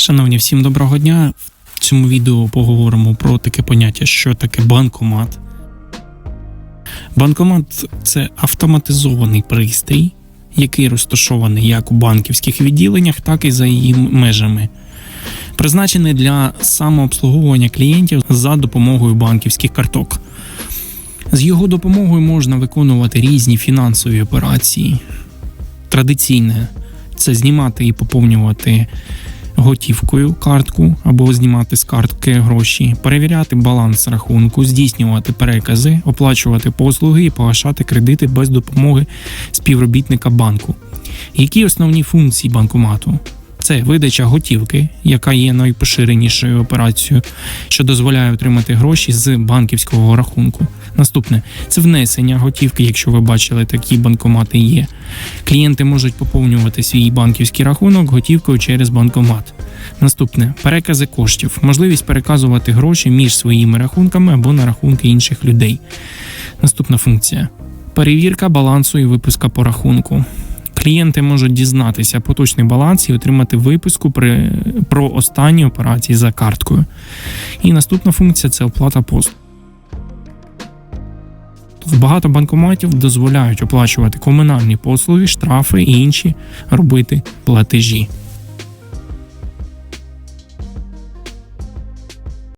Шановні, всім доброго дня. В цьому відео поговоримо про таке поняття, що таке банкомат. Банкомат це автоматизований пристрій, який розташований як у банківських відділеннях, так і за її межами. Призначений для самообслуговування клієнтів за допомогою банківських карток. З його допомогою можна виконувати різні фінансові операції. Традиційне це знімати і поповнювати готівкою картку або знімати з картки гроші, перевіряти баланс рахунку, здійснювати перекази, оплачувати послуги і погашати кредити без допомоги співробітника банку. Які основні функції банкомату? Це видача готівки, яка є найпоширенішою операцією, що дозволяє отримати гроші з банківського рахунку. Наступне це внесення готівки, якщо ви бачили, такі банкомати є. Клієнти можуть поповнювати свій банківський рахунок готівкою через банкомат. Наступне перекази коштів, можливість переказувати гроші між своїми рахунками або на рахунки інших людей. Наступна функція перевірка балансу і виписка по рахунку. Клієнти можуть дізнатися поточний баланс і отримати виписку при, про останні операції за карткою. І наступна функція це оплата послуг. Багато банкоматів дозволяють оплачувати комунальні послуги, штрафи і інші робити платежі.